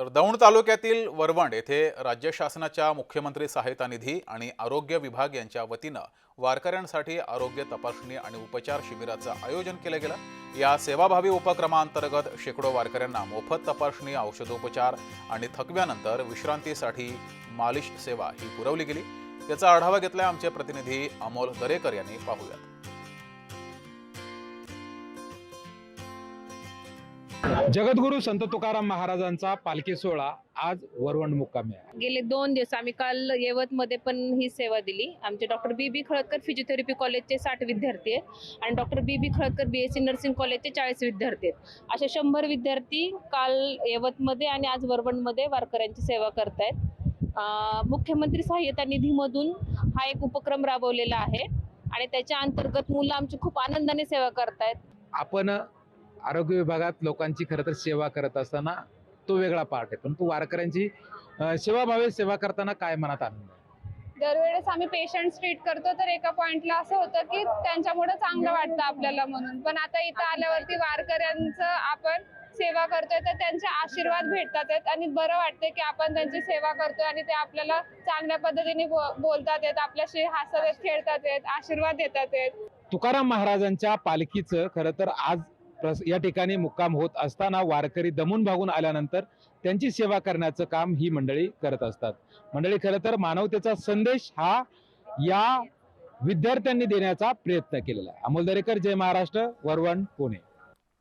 तर दौंड तालुक्यातील वरवंड येथे राज्य शासनाच्या मुख्यमंत्री सहायता निधी आणि आरोग्य विभाग यांच्या वतीनं वारकऱ्यांसाठी आरोग्य तपासणी आणि उपचार शिबिराचं आयोजन केलं गेलं. या सेवाभावी उपक्रमांतर्गत शेकडो वारकऱ्यांना मोफत तपासणी औषधोपचार आणि थकव्यानंतर विश्रांतीसाठी मालिश सेवा ही पुरवली गेली. याचा आढावा घेतलाय आमचे प्रतिनिधी अमोल दरेकर यांनी. पाहूयात. जगद्गुरू संत तुकाराम महाराजांचा पालखी सोहळा आज वरवंड मुक्कामी आहे. गेले दोन दिवस आम्ही काल येवतमध्ये पण ही सेवा दिली. आमचे doctor B B Khaladkar physiotherapy कॉलेजचे साठ विद्यार्थी आहेत आणि doctor B B Khaladkar B S C nursing कॉलेजचे चाळीस विद्यार्थी आहेत. असे शंभर विद्यार्थी काल येवतमध्ये आणि आज वरवंडमध्ये वारकऱ्यांची सेवा करतायत. मुख्यमंत्री सहाय्यता निधीमधून हा एक उपक्रम राबवलेला आहे आणि त्याच्या अंतर्गत मुलं आमची खूप आनंदाने सेवा करतायत. आपण आरोग्य विभागात लोकांची खरं तर सेवा करत असताना तो वेगळा पार्ट आहे. परंतु वारकऱ्यांची सेवाभावी सेवा करताना काय मनात आनंद? दरवेळेस आम्ही पेशंट ट्रीट करतो तर एका पॉइंटला असं होतं की त्यांच्यामुळे चांगलं वाटतं आपल्याला म्हणून. पण आता इथं आल्यावरती वारकऱ्यांचं आपण सेवा करतोय तर त्यांचे आशीर्वाद भेटतात आहेत आणि बरं वाटतंय की आपण त्यांची सेवा करतोय आणि ते आपल्याला चांगल्या पद्धतीने बोलतात आहेत आपल्याशी हसत आहेत खेळतात आहेत आशीर्वाद देतात आहेत. तुकाराम महाराजांच्या पालखीचं खरं तर आज प्रस- या ठिकाणी मुक्काम होत असताना वारकरी दमून भागून आल्यानंतर त्यांची सेवा करण्याचं काम ही मंडळी करत असतात. मंडळी खरं तर मानवतेचा संदेश हा या विद्यार्थ्यांनी देण्याचा प्रयत्न केलेला आहे. अमोल दरेकर जय महाराष्ट्र वरवण पुणे.